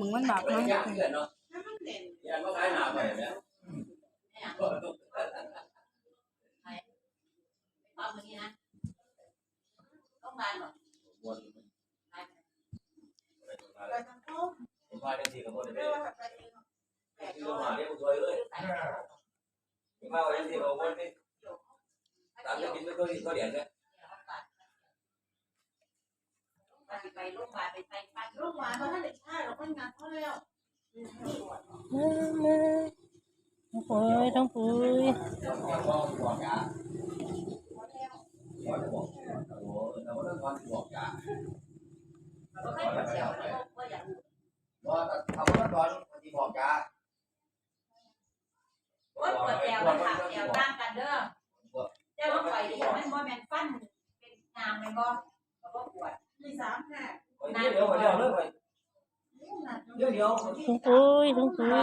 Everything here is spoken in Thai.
มึงมันบักเนาะไปโรงพยาบาลไปไปไปโรงพยาบาลก็ท่านเด็ก ต้องปุยต้องปุยฟันเป็นงามไหมบ่ก็ปวดมีสามแผลน้ำเดี๋ยวเดี๋ยวเลิกไป โอ้ยถุงปุ๋ย